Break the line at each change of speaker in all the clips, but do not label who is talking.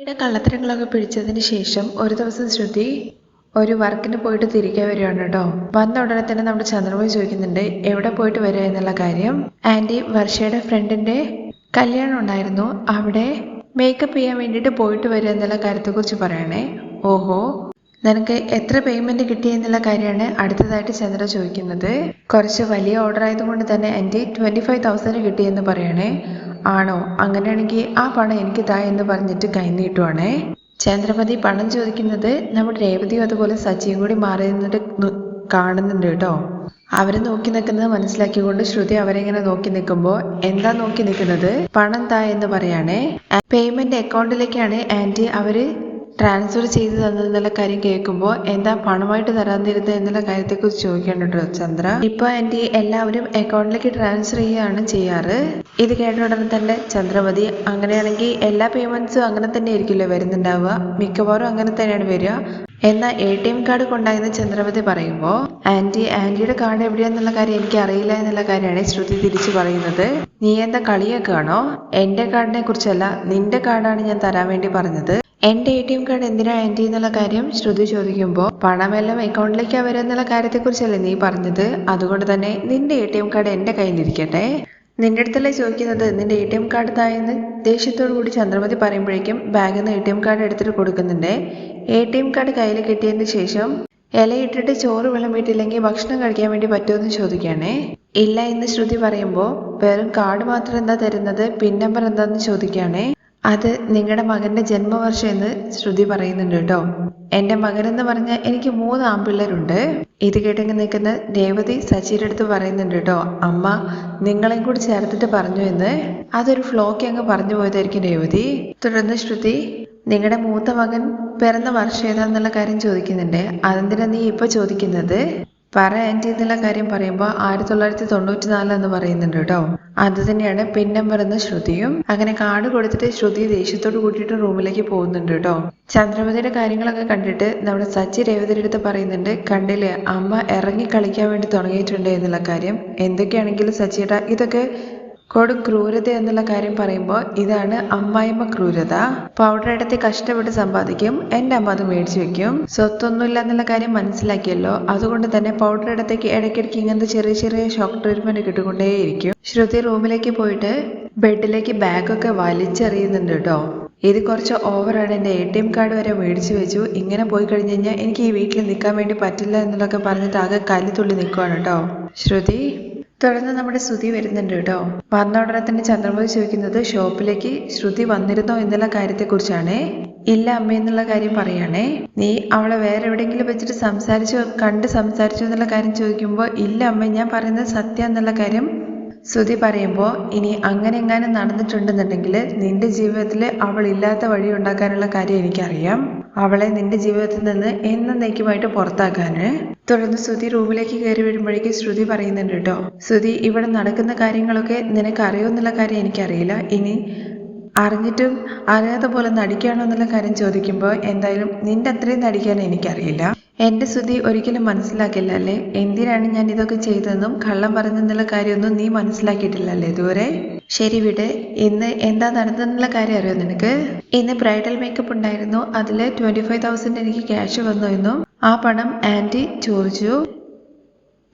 ഇവിടെ കള്ളത്തരങ്ങളൊക്കെ പിടിച്ചതിന് ശേഷം ഒരു ദിവസം ശ്രുതി ഒരു വർക്കിന് പോയിട്ട് തിരികെ വരികയാണ് കേട്ടോ. വന്ന ഉടനെ തന്നെ നമ്മുടെ ചന്ദ്രബോയി ചോദിക്കുന്നുണ്ട് എവിടെ പോയിട്ട് വരിക എന്നുള്ള കാര്യം? ആന്റി വർഷയുടെ ഫ്രണ്ടിന്റെ കല്യാണം ഉണ്ടായിരുന്നു. അവിടെ മേക്കപ്പ് ചെയ്യാൻ വേണ്ടിയിട്ട് പോയിട്ട് വരിക എന്നുള്ള കാര്യത്തെക്കുറിച്ച് പറയണേ. ഓഹോ നിനക്ക് എത്ര പേയ്മെന്റ് കിട്ടി എന്നുള്ള കാര്യമാണ് അടുത്തതായിട്ട് ചന്ദ്ര ചോദിക്കുന്നത്. കുറച്ച് വലിയ ഓർഡർ ആയതുകൊണ്ട് തന്നെ എന്റെ ട്വന്റി ഫൈവ് തൗസൻഡ് കിട്ടിയെന്ന് പറയണേ. ആണോ? അങ്ങനെയാണെങ്കിൽ ആ പണം എനിക്ക് താ എന്ന് പറഞ്ഞിട്ട് കൈനീട്ടുവാണേ. ചന്ദ്രമതി പണം ചോദിക്കുന്നത് നമ്മുടെ രേവതിയും അതുപോലെ സച്ചിയും കൂടി മാറി നിന്നിട്ട് കാണുന്നുണ്ട് കേട്ടോ. അവരെ നോക്കി നിൽക്കുന്നത് മനസ്സിലാക്കിക്കൊണ്ട് ശ്രുതി അവരെങ്ങനെ നോക്കി നിൽക്കുമ്പോൾ എന്താ നോക്കി നിൽക്കുന്നത്? പണം താ എന്ന് പറയാണേ. പേയ്മെന്റ് അക്കൗണ്ടിലേക്കാണ് ആന്റി അവർ ട്രാൻസ്ഫർ ചെയ്ത് തന്നതെന്നുള്ള കാര്യം കേൾക്കുമ്പോൾ എന്താ പണമായിട്ട് തരാതിരുന്നത് എന്നുള്ള കാര്യത്തെക്കുറിച്ച് ചോദിക്കേണ്ടോ ചന്ദ്ര. ഇപ്പൊ ആന്റി എല്ലാവരും അക്കൗണ്ടിലേക്ക് ട്രാൻസ്ഫർ ചെയ്യുകയാണ് ചെയ്യാറ്. ഇത് കേട്ട ഉടനെ തന്നെ ചന്ദ്രമതി അങ്ങനെയാണെങ്കിൽ എല്ലാ പേയ്മെന്റ്സും അങ്ങനെ തന്നെ ആയിരിക്കില്ലേ വരുന്നുണ്ടാവുക. മിക്കവാറും അങ്ങനെ തന്നെയാണ് വരിക. എന്നാൽ എ ടി എം കാർഡ് കൊണ്ടായിരുന്ന ചന്ദ്രമതി പറയുമ്പോൾ ആന്റി ആന്റിയുടെ കാർഡ് എവിടെയാന്നുള്ള കാര്യം എനിക്ക് അറിയില്ല എന്നുള്ള കാര്യമാണ് ശ്രുതി തിരിച്ചു പറയുന്നത്. നീ എന്താ കളിയൊക്കെ ആണോ? എന്റെ കാർഡിനെ കുറിച്ചല്ല നിന്റെ കാർഡാണ് ഞാൻ തരാൻ വേണ്ടി പറഞ്ഞത്. എന്റെ എ ടി എം കാർഡ് എന്തിനാ എന്റെ എന്നുള്ള കാര്യം ശ്രുതി ചോദിക്കുമ്പോൾ പണമെല്ലാം അക്കൗണ്ടിലേക്ക് വരും എന്നുള്ള കാര്യത്തെക്കുറിച്ചല്ലേ നീ പറഞ്ഞത്? അതുകൊണ്ട് തന്നെ നിന്റെ എ ടി എം കാർഡ് എന്റെ കയ്യിലിരിക്കട്ടെ. നിന്റെ അടുത്തല്ലേ ചോദിക്കുന്നത് നിന്റെ എ ടി എം കാർഡ് തായെന്ന് ദേഷ്യത്തോടു കൂടി ചന്ദ്രമതി പറയുമ്പോഴേക്കും ബാഗിൽ നിന്ന് എ ടി എം കാർഡ് എടുത്തിട്ട് കൊടുക്കുന്നുണ്ട്. എ ടി എം കാർഡ് കയ്യിൽ കിട്ടിയതിന് ശേഷം ഇലയിട്ടിട്ട് ചോറ് വിളമ്പിയിട്ടില്ലെങ്കിൽ ഭക്ഷണം കഴിക്കാൻ വേണ്ടി പറ്റുമെന്ന് ചോദിക്കുകയാണേ. ഇല്ല എന്ന് ശ്രുതി പറയുമ്പോൾ വെറും കാർഡ് മാത്രം എന്താ തരുന്നത്? പിൻ നമ്പർ എന്താണെന്ന് ചോദിക്കുകയാണേ. അത് നിങ്ങളുടെ മകന്റെ ജന്മവർഷം എന്ന് ശ്രുതി പറയുന്നുണ്ട് കേട്ടോ. എന്റെ എന്ന് പറഞ്ഞാൽ എനിക്ക് മൂന്ന് ആൺപിള്ളേരുണ്ട്. ഇത് കേട്ടെങ്കിൽ നിൽക്കുന്ന രേവതി സച്ചിയുടെ അടുത്ത് പറയുന്നുണ്ട് കേട്ടോ അമ്മ നിങ്ങളെയും കൂടി ചേർത്തിട്ട് പറഞ്ഞു എന്ന്. അതൊരു ഫ്ലോക്ക് അങ്ങ് പറഞ്ഞു പോയതായിരിക്കും രേവതി. തുടർന്ന് ശ്രുതി നിങ്ങളുടെ മൂത്ത മകൻ പിറന്ന വർഷം ഏതാന്നുള്ള കാര്യം ചോദിക്കുന്നുണ്ട്. അതെന്തിനാ നീ ഇപ്പൊ ചോദിക്കുന്നത്? പറ എന്നുള്ള കാര്യം പറയുമ്പോൾ ആയിരത്തി തൊള്ളായിരത്തി തൊണ്ണൂറ്റി നാല് എന്ന് പറയുന്നുണ്ട് കേട്ടോ. അത് തന്നെയാണ് പിൻ നമ്പർ എന്ന ശ്രുതിയും. അങ്ങനെ കാർഡ് കൊടുത്തിട്ട് ശ്രുതി ദേഷ്യത്തോട് കൂട്ടിയിട്ട് റൂമിലേക്ക് പോകുന്നുണ്ട് കേട്ടോ. ചന്ദ്രമതിയുടെ കാര്യങ്ങളൊക്കെ കണ്ടിട്ട് നമ്മുടെ സച്ചി രേവതിയുടെ അടുത്ത് പറയുന്നുണ്ട് കണ്ടില്ലേ അമ്മ ഇറങ്ങി കളിക്കാൻ വേണ്ടി തുടങ്ങിയിട്ടുണ്ട് എന്നുള്ള കാര്യം. എന്തൊക്കെയാണെങ്കിലും സച്ചിയുടെ ഇതൊക്കെ കൊടും ക്രൂരത എന്നുള്ള കാര്യം പറയുമ്പോൾ ഇതാണ് അമ്മായിമ്മ ക്രൂരത. പൗഡർ എടുത്ത് കഷ്ടപ്പെട്ട് സമ്പാദിക്കും എന്റെ അമ്മ അത് മേടിച്ചു വെക്കും. സ്വത്തൊന്നുമില്ല എന്നുള്ള കാര്യം മനസ്സിലാക്കിയല്ലോ. അതുകൊണ്ട് തന്നെ പൗഡർ എടുത്തേക്ക് ഇടയ്ക്കിടയ്ക്ക് ഇങ്ങനത്തെ ചെറിയ ചെറിയ ഷോക്ക് ട്രീറ്റ്മെന്റ് കിട്ടിക്കൊണ്ടേയിരിക്കും. ശ്രുതി റൂമിലേക്ക് പോയിട്ട് ബെഡിലേക്ക് ബാഗൊക്കെ വലിച്ചെറിയുന്നുണ്ട് കേട്ടോ. ഇത് കുറച്ച് ഓവറാണ്. എന്റെ എ ടി എം കാർഡ് വരെ മേടിച്ചു വെച്ചു. ഇങ്ങനെ പോയി കഴിഞ്ഞ് കഴിഞ്ഞാൽ എനിക്ക് ഈ വീട്ടിൽ നിൽക്കാൻ വേണ്ടി പറ്റില്ല എന്നുള്ളതൊക്കെ പറഞ്ഞിട്ട് ആകെ കല്ലുതുള്ളി നിൽക്കുവാണ് കേട്ടോ. ശ്രുതി? തുടർന്ന് നമ്മുടെ ശ്രുതി വരുന്നുണ്ട് കേട്ടോ. വന്ന ഉടനെ തന്നെ ചന്ദ്രമതി ചോദിക്കുന്നത് ഷോപ്പിലേക്ക് ശ്രുതി വന്നിരുന്നോ എന്നുള്ള കാര്യത്തെക്കുറിച്ചാണ്. ഇല്ല അമ്മ എന്നുള്ള കാര്യം പറയുകയാണേ നീ അവളെ വേറെ എവിടെയെങ്കിലും വെച്ചിട്ട് സംസാരിച്ചു കണ്ട് സംസാരിച്ചു എന്നുള്ള കാര്യം ചോദിക്കുമ്പോൾ ഇല്ല അമ്മ ഞാൻ പറയുന്നത് സത്യം എന്നുള്ള കാര്യം ശ്രുതി പറയുമ്പോൾ ഇനി അങ്ങനെ എങ്ങാനും നടന്നിട്ടുണ്ടെന്നുണ്ടെങ്കിൽ നിന്റെ ജീവിതത്തിൽ അവൾ ഇല്ലാത്ത വഴി ഉണ്ടാക്കാനുള്ള കാര്യം എനിക്കറിയാം. അവളെ നിന്റെ ജീവിതത്തിൽ നിന്ന് എന്നേക്കുമായിട്ട് പുറത്താക്കാന്. തുടർന്ന് ശ്രുതി റൂമിലേക്ക് കയറി വരുമ്പോഴേക്കും ശ്രുതി പറയുന്നുണ്ട് കേട്ടോ ശ്രുതി ഇവിടെ നടക്കുന്ന കാര്യങ്ങളൊക്കെ നിനക്ക് അറിയുമെന്നുള്ള കാര്യം എനിക്കറിയില്ല. ഇനി അറിഞ്ഞിട്ടും അറിയാത്ത പോലെ നടിക്കുകയാണോ എന്നുള്ള കാര്യം ചോദിക്കുമ്പോൾ എന്തായാലും നിന്റെ അത്രയും നടിക്കാൻ എനിക്കറിയില്ല. എന്റെ ശ്രുതി ഒരിക്കലും മനസ്സിലാക്കില്ല അല്ലേ? എന്തിനാണ് ഞാൻ ഇതൊക്കെ ചെയ്തതെന്നും കള്ളം പറഞ്ഞെന്നുള്ള കാര്യമൊന്നും നീ മനസ്സിലാക്കിയിട്ടില്ലല്ലേ ഇതുവരെ? ശരി വിട്. ഇന്ന് എന്താ നടന്നെന്നുള്ള കാര്യം അറിയോ നിനക്ക്? ഇന്ന് ബ്രൈഡൽ മേക്കപ്പ് ഉണ്ടായിരുന്നു. അതിൽ ട്വന്റി ഫൈവ് തൗസൻഡ് എനിക്ക് ക്യാഷ് വന്നു എന്നും ആ പണം ആന്റി ചോദിച്ചു.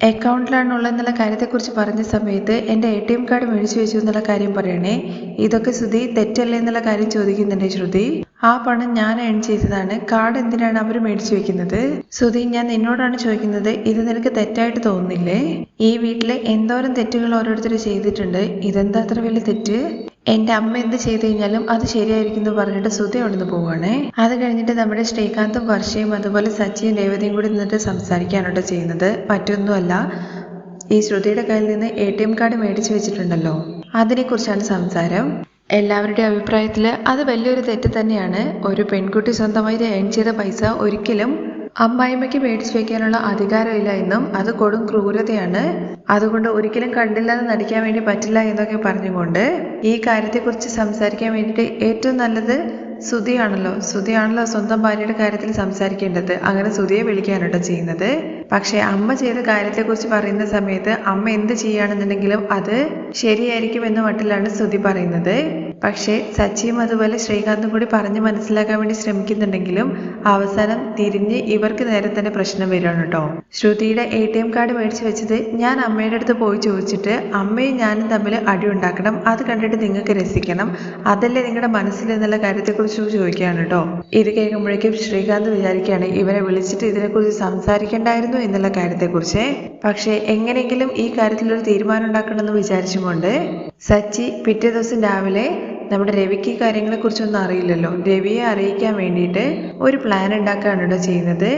അക്കൗണ്ടിലാണുള്ളതെന്നുള്ള കാര്യത്തെക്കുറിച്ച് പറഞ്ഞ സമയത്ത് എന്റെ എ ടി എം കാർഡ് മേടിച്ചു വെച്ചു എന്നുള്ള കാര്യം പറയണേ. ഇതൊക്കെ ശ്രുതി തെറ്റല്ലേ എന്നുള്ള കാര്യം ചോദിക്കുന്നുണ്ട് ശ്രുതി. ആ പണം ഞാൻ ഏൺ ചെയ്തതാണ്. കാർഡ് എന്തിനാണ് അവർ മേടിച്ചു വെക്കുന്നത്? സുധി ഞാൻ നിന്നോടാണ് ചോദിക്കുന്നത് ഇത് നിനക്ക് തെറ്റായിട്ട് തോന്നുന്നില്ലേ? ഈ വീട്ടിലെ എന്തോരം തെറ്റുകൾ ഓരോരുത്തർ ചെയ്തിട്ടുണ്ട്. ഇതെന്താ അത്ര വലിയ തെറ്റ്? എന്റെ അമ്മ എന്ത് ചെയ്തു കഴിഞ്ഞാലും അത് ശരിയായിരിക്കും എന്ന് പറഞ്ഞിട്ട് സുധി അവിടുന്ന് പോവാണ്. അത് കഴിഞ്ഞിട്ട് നമ്മുടെ ശ്രീകാന്തും വർഷയും അതുപോലെ സച്ചിയും രേവതിയും കൂടി നിന്നിട്ട് സംസാരിക്കാനോട്ട് ചെയ്യുന്നത്. മറ്റൊന്നുമല്ല ഈ ശ്രുതിയുടെ കയ്യിൽ നിന്ന് എ ടി എം കാർഡ് മേടിച്ചു വെച്ചിട്ടുണ്ടല്ലോ. അതിനെക്കുറിച്ചാണ് സംസാരം. എല്ലാവരുടെയും അഭിപ്രായത്തിൽ അത് വലിയൊരു തെറ്റ് തന്നെയാണ്. ഒരു പെൺകുട്ടി സ്വന്തമായി ഏൺ ചെയ്ത പൈസ ഒരിക്കലും അമ്മായിമ്മയ്ക്ക് മേടിച്ചു വെക്കാനുള്ള അധികാരമില്ല എന്നും അത് കൊടും ക്രൂരതയാണ്. അതുകൊണ്ട് ഒരിക്കലും കണ്ടില്ലാതെ നടിക്കാൻ വേണ്ടി പറ്റില്ല എന്നൊക്കെ പറഞ്ഞുകൊണ്ട് ഈ കാര്യത്തെക്കുറിച്ച് സംസാരിക്കാൻ വേണ്ടിയിട്ട് ഏറ്റവും നല്ലത് സുധിയാണല്ലോ. സുധിയാണല്ലോ സ്വന്തം ഭാര്യയുടെ കാര്യത്തിൽ സംസാരിക്കേണ്ടത്. അങ്ങനെ സുധിയെ വിളിക്കാനാട്ടോ ചെയ്യുന്നത്. പക്ഷെ അമ്മ ചെയ്ത കാര്യത്തെക്കുറിച്ച് പറയുന്ന സമയത്ത് അമ്മ എന്ത് ചെയ്യുകയാണെന്നുണ്ടെങ്കിലും അത് ശരിയായിരിക്കും എന്ന മട്ടിലാണ് സുധി പറയുന്നത്. പക്ഷേ സച്ചിയും അതുപോലെ ശ്രീകാന്തും കൂടി പറഞ്ഞ് മനസ്സിലാക്കാൻ വേണ്ടി ശ്രമിക്കുന്നുണ്ടെങ്കിലും അവസാനം തിരിഞ്ഞ് ഇവർക്ക് നേരെ തന്നെ പ്രശ്നം വരികയാണ് കേട്ടോ. ശ്രുതിയുടെ എ ടി എം കാർഡ് മേടിച്ച് വെച്ചത് ഞാൻ അമ്മയുടെ അടുത്ത് പോയി ചോദിച്ചിട്ട് അമ്മയും ഞാനും തമ്മിൽ അടി ഉണ്ടാക്കണം അത് കണ്ടിട്ട് നിങ്ങൾക്ക് രസിക്കണം അതല്ലേ നിങ്ങളുടെ മനസ്സിൽ എന്നുള്ള കാര്യത്തെക്കുറിച്ച് ചോദിക്കുകയാണ് കേട്ടോ. ഇത് കേൾക്കുമ്പോഴേക്കും ശ്രീകാന്ത് വിചാരിക്കുകയാണ് ഇവരെ വിളിച്ചിട്ട് ഇതിനെക്കുറിച്ച് സംസാരിക്കേണ്ടായിരുന്നു എന്നുള്ള കാര്യത്തെക്കുറിച്ച്. പക്ഷേ എങ്ങനെയെങ്കിലും ഈ കാര്യത്തിൽ ഒരു തീരുമാനം ഉണ്ടാക്കണമെന്ന് വിചാരിച്ചുകൊണ്ട് സച്ചി പിറ്റേ ദിവസം രാവിലെ നമ്മുടെ രവിക്ക് കാര്യങ്ങളെക്കുറിച്ചൊന്നും അറിയില്ലല്ലോ. രവിയെ അറിയിക്കാൻ വേണ്ടിയിട്ട് ഒരു പ്ലാൻ ഉണ്ടാക്കുകയാണ് കേട്ടോ ചെയ്യുന്നത്.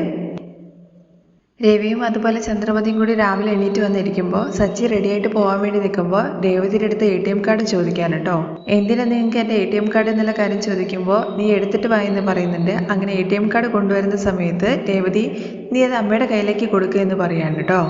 രവിയും അതുപോലെ ചന്ദ്രമതിയും കൂടി രാവിലെ എണീറ്റ് വന്നിരിക്കുമ്പോൾ സച്ചി റെഡിയായിട്ട് പോകാൻ വേണ്ടി നിൽക്കുമ്പോൾ രേവതിയുടെ അടുത്ത് എ ടി എം കാർഡ് ചോദിക്കാൻ കേട്ടോ. എന്തിനാ നിങ്ങൾക്ക് എന്റെ എ ടി എം കാർഡ് എന്നുള്ള കാര്യം ചോദിക്കുമ്പോൾ നീ എടുത്തിട്ട് വാ എന്ന് പറയുന്നുണ്ട്. അങ്ങനെ എ ടി എം കാർഡ് കൊണ്ടുവരുന്ന സമയത്ത് രേവതി നീ അത് അമ്മയുടെ കയ്യിലേക്ക് കൊടുക്കുക എന്ന് പറയാണ് കേട്ടോ.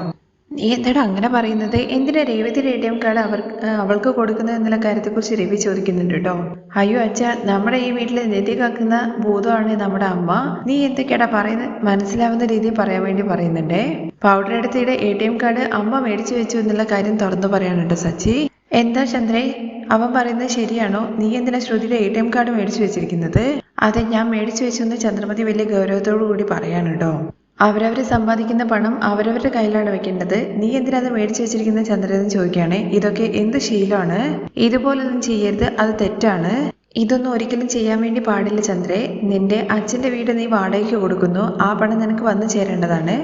എന്താടാ അങ്ങനെ പറയുന്നത്? എന്തിനാ രേവതിയുടെ എ ടി എം കാർഡ് അവർ അവൾക്ക് കൊടുക്കുന്നത് എന്നുള്ള കാര്യത്തെക്കുറിച്ച് രവി ചോദിക്കുന്നുണ്ട് കേട്ടോ. അയ്യോ അച്ഛ നമ്മുടെ ഈ വീട്ടിൽ നിധി കാക്കുന്ന ഭൂതമാണ് നമ്മുടെ അമ്മ. നീ എന്തൊക്കെയാടാ പറയുന്നത്? മനസ്സിലാവുന്ന രീതിയിൽ പറയാൻ വേണ്ടി പറയുന്നുണ്ടേ. പൗഡർ എടുത്തിയുടെ എ ടി എം കാർഡ് അമ്മ മേടിച്ചു വെച്ചു എന്നുള്ള കാര്യം തുറന്നു പറയാനുണ്ട് സച്ചി. എന്താ ചന്ദ്രേ? അവൻ പറയുന്നത് ശരിയാണോ? നീ എന്തിനാ ശ്രുതിയുടെ എ ടി എം കാർഡ് മേടിച്ചു വെച്ചിരിക്കുന്നത്? അതെ ഞാൻ മേടിച്ചു വെച്ചു എന്ന് ചന്ദ്രമതി വലിയ ഗൗരവത്തോടു കൂടി പറയാനുണ്ടോ അവരവർ സമ്പാദിക്കുന്ന പണം അവരവരുടെ കയ്യിലാണ് വെക്കേണ്ടത്. നീ എന്തിനാ മേടിച്ചു വെച്ചിരിക്കുന്ന? ചന്ദ്രൻ ചോദിക്കുകയാണ്. ഇതൊക്കെ എന്ത് ശീലമാണ്? ഇതുപോലൊന്നും ചെയ്യരുത്. അത് തെറ്റാണ്. ഇതൊന്നും ഒരിക്കലും ചെയ്യാൻ വേണ്ടി പാടില്ല ചന്ദ്രേ. നിന്റെ അച്ഛന്റെ വീട് നീ വാടകയ്ക്ക് കൊടുക്കുന്നു. ആ പണം നിനക്ക് വന്നു ചേരേണ്ടതാണ്.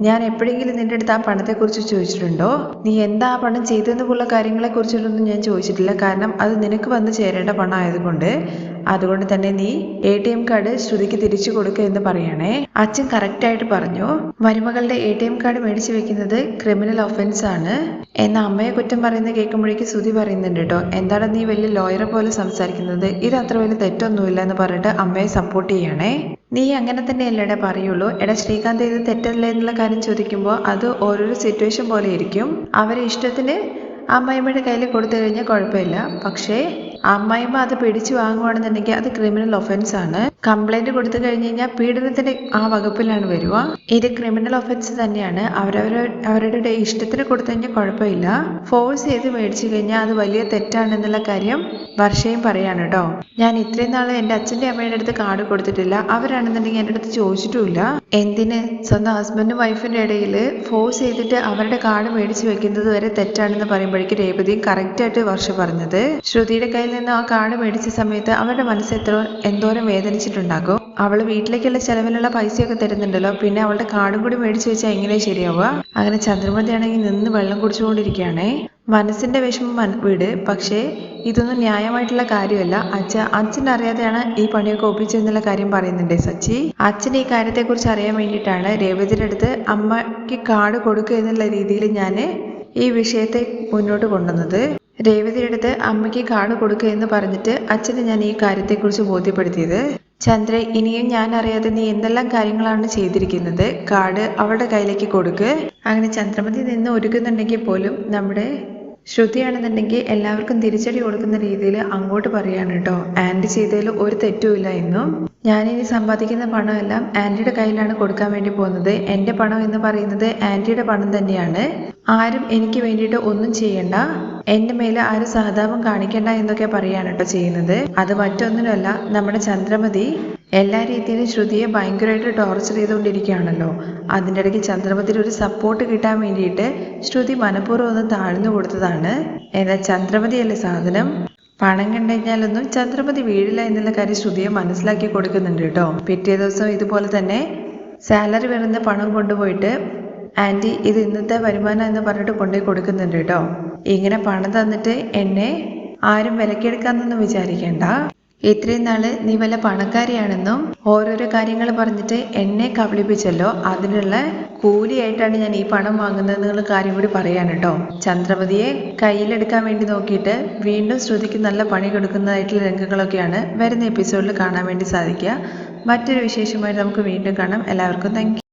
ഞാൻ എപ്പോഴെങ്കിലും നിന്റെ അടുത്ത് ആ പണത്തെക്കുറിച്ച് ചോദിച്ചിട്ടുണ്ടോ? നീ എന്താ ആ പണം ചെയ്തതെന്നുള്ള കാര്യങ്ങളെ കാര്യങ്ങളെക്കുറിച്ചിട്ടൊന്നും ഞാൻ ചോദിച്ചിട്ടില്ല. കാരണം അത് നിനക്ക് വന്നു ചേരേണ്ട പണം ആയതുകൊണ്ട് അതുകൊണ്ട് തന്നെ നീ എ ടി എം കാർഡ് ശ്രുതിക്ക് തിരിച്ചു കൊടുക്കുക എന്ന് പറയണേ. അച്ഛൻ കറക്റ്റായിട്ട് പറഞ്ഞു. മരുമകളുടെ എ ടി എം കാർഡ് മേടിച്ചു വെക്കുന്നത് ക്രിമിനൽ ഒഫൻസ് ആണ്. എന്ന അമ്മയെ കുറ്റം പറയുന്നത് കേൾക്കുമ്പോഴേക്ക് ശ്രുതി പറയുന്നുണ്ട് കേട്ടോ എന്താണ് നീ വലിയ ലോയറെ പോലെ സംസാരിക്കുന്നത്? ഇത് അത്ര വലിയ തെറ്റൊന്നുമില്ല എന്ന് പറഞ്ഞിട്ട് അമ്മയെ സപ്പോർട്ട് ചെയ്യണേ. നീ അങ്ങനെ തന്നെ തന്നെയല്ലേടാ പറയുള്ളൂ. എടാ ശ്രീകാന്ത് ഇത് തെറ്റല്ലേ എന്നുള്ള കാര്യം ചോദിക്കുമ്പോൾ അത് ഓരോരോ സിറ്റുവേഷൻ പോലെ ഇരിക്കും. അവരെ ഇഷ്ടത്തിന് അമ്മയമ്മയുടെ കയ്യിൽ കൊടുത്തു കഴിഞ്ഞാൽ കുഴപ്പമില്ല. പക്ഷേ അമ്മായിമ്മ അത് പിടിച്ചു വാങ്ങുവാണെന്നുണ്ടെങ്കിൽ അത് ക്രിമിനൽ ഒഫൻസ് ആണ്. കംപ്ലൈന്റ് കൊടുത്തു കഴിഞ്ഞു കഴിഞ്ഞാൽ പീഡനത്തിന്റെ ആ വകുപ്പിലാണ് വരിക ഇത് ക്രിമിനൽ ഒഫൻസ് തന്നെയാണ്. അവരവരെ അവരുടെ ഇഷ്ടത്തിന് കൊടുത്തു കഴിഞ്ഞാൽ കുഴപ്പമില്ല. ഫോഴ്സ് ചെയ്ത് മേടിച്ചു കഴിഞ്ഞാൽ അത് വലിയ തെറ്റാണെന്നുള്ള കാര്യം വർഷയും പറയാണ് കേട്ടോ. ഞാൻ ഇത്രയും നാൾ എന്റെ അച്ഛന്റെ അമ്മയുടെ അടുത്ത് കാർഡ് കൊടുത്തിട്ടില്ല. അവരാണെന്നുണ്ടെങ്കിൽ എന്റെ അടുത്ത് ചോദിച്ചിട്ടുമില്ല. എന്തിന്? സ്വന്തം ഹസ്ബൻഡും വൈഫിന്റെ ഇടയിൽ ഫോഴ്സ് ചെയ്തിട്ട് അവരുടെ കാർഡ് മേടിച്ച് വെക്കുന്നത് വരെ തെറ്റാണെന്ന് പറയുമ്പോഴേക്കും രേവതിയും കറക്റ്റായിട്ട് വർഷ പറഞ്ഞത്. ശ്രുതിയുടെ കയ്യിൽ നിന്ന് ആ കാർഡ് മേടിച്ച സമയത്ത് അവരുടെ മനസ്സ് എത്ര എന്തോരം വേദനിച്ചിട്ടുണ്ടാകും. അവൾ വീട്ടിലേക്കുള്ള ചെലവിനുള്ള പൈസയൊക്കെ തരുന്നുണ്ടല്ലോ പിന്നെ അവളുടെ കാർഡും കൂടി മേടിച്ച് വെച്ചാൽ എങ്ങനെ ശരിയാവുക? അങ്ങനെ ചന്ദ്രമതി ആണെങ്കിൽ നിന്ന് വെള്ളം കുടിച്ചുകൊണ്ടിരിക്കുകയാണേ. മനസ്സിന്റെ വിഷമം വീട്. പക്ഷേ ഇതൊന്നും ന്യായമായിട്ടുള്ള കാര്യമല്ല. അച്ഛ അച്ഛൻ അറിയാതെയാണ് ഈ പണിയൊക്കെ ഒപ്പിച്ചതെന്നുള്ള കാര്യം പറയുന്നുണ്ട്. സച്ചി അച്ഛൻ ഈ കാര്യത്തെക്കുറിച്ച് അറിയാൻ വേണ്ടിയിട്ടാണ് രേവതിയുടെ അടുത്ത് അമ്മയ്ക്ക് കാർഡ് കൊടുക്കുക എന്നുള്ള രീതിയിൽ ഞാൻ ഈ വിഷയത്തെ മുന്നോട്ട് കൊണ്ടുവന്നത്. രേവതിയുടെ അടുത്ത് അമ്മയ്ക്ക് കാർഡ് കൊടുക്കുക എന്ന് പറഞ്ഞിട്ട് അച്ഛന് ഞാൻ ഈ കാര്യത്തെക്കുറിച്ച് ബോധ്യപ്പെടുത്തിയത്. ചന്ദ്ര ഇനിയും ഞാൻ അറിയാതെ നീ എന്തെല്ലാം കാര്യങ്ങളാണ് ചെയ്തിരിക്കുന്നത്? കാർഡ് അവളുടെ കയ്യിലേക്ക് കൊടുക്ക്. അങ്ങനെ ചന്ദ്രമതി നിന്ന് ഒരുക്കുന്നുണ്ടെങ്കിൽ പോലും നമ്മുടെ ശ്രുതിയാണെന്നുണ്ടെങ്കിൽ എല്ലാവർക്കും തിരിച്ചടി കൊടുക്കുന്ന രീതിയിൽ അങ്ങോട്ട് പറയാണ് കേട്ടോ. ആന്റി ചെയ്തതിൽ ഒരു തെറ്റുമില്ല എന്നും. ഞാനിനി സമ്പാദിക്കുന്ന പണമെല്ലാം ആന്റിയുടെ കയ്യിലാണ് കൊടുക്കാൻ വേണ്ടി പോകുന്നത്. എന്റെ പണം എന്ന് പറയുന്നത് ആന്റിയുടെ പണം തന്നെയാണ്. ആരും എനിക്ക് വേണ്ടിയിട്ട് ഒന്നും ചെയ്യണ്ട. എന്റെ മേലെ ആരും സഹതാപം കാണിക്കണ്ട എന്നൊക്കെ പറയാണ് കേട്ടോ ചെയ്യുന്നത്. അത് മറ്റൊന്നുമല്ല നമ്മുടെ ചന്ദ്രമതി. എല്ലാ രീതിയിലും ശ്രുതിയെ ഭയങ്കരമായിട്ട് ടോർച്ചർ ചെയ്തുകൊണ്ടിരിക്കുകയാണല്ലോ. അതിന്റെ ഇടയ്ക്ക് ചന്ദ്രപതിന് ഒരു സപ്പോർട്ട് കിട്ടാൻ വേണ്ടിയിട്ട് ശ്രുതി മനഃപൂർവം ഒന്ന് താഴ്ന്നു കൊടുത്തതാണ്. എന്നാൽ ചന്ദ്രമതിയല്ലേ സാധനം? പണം കണ്ടുകഴിഞ്ഞാലൊന്നും ചന്ദ്രമതി വീഴില്ല എന്നുള്ള കാര്യം ശ്രുതിയെ മനസ്സിലാക്കി കൊടുക്കുന്നുണ്ട് കേട്ടോ. പിറ്റേ ദിവസം ഇതുപോലെ തന്നെ സാലറി വരുന്ന പണം കൊണ്ടുപോയിട്ട് ആന്റി ഇത് ഇന്നത്തെ വരുമാനം എന്ന് പറഞ്ഞിട്ട് കൊണ്ടുപോയി കൊടുക്കുന്നുണ്ട് കേട്ടോ. ഇങ്ങനെ പണം തന്നിട്ട് എന്നെ ആരും വിലക്കെടുക്കാന്നൊന്നും വിചാരിക്കേണ്ട. ഇത്രയും നാൾ നീ വല്ല പണക്കാരിയാണെന്നും ഓരോരോ കാര്യങ്ങൾ പറഞ്ഞിട്ട് എന്നെ കബളിപ്പിച്ചല്ലോ. അതിനുള്ള കൂലിയായിട്ടാണ് ഞാൻ ഈ പണം വാങ്ങുന്നത് എന്നുള്ള കാര്യം കൂടി പറയാൻ കേട്ടോ. ചന്ദ്രപതിയെ കയ്യിലെടുക്കാൻ വേണ്ടി നോക്കിയിട്ട് വീണ്ടും ശ്രുതിക്ക് നല്ല പണി കൊടുക്കുന്നതായിട്ടുള്ള രംഗങ്ങളൊക്കെയാണ് വരുന്ന എപ്പിസോഡിൽ കാണാൻ വേണ്ടി സാധിക്കുക. മറ്റൊരു വിശേഷമായി നമുക്ക് വീണ്ടും കാണാം. എല്ലാവർക്കും താങ്ക്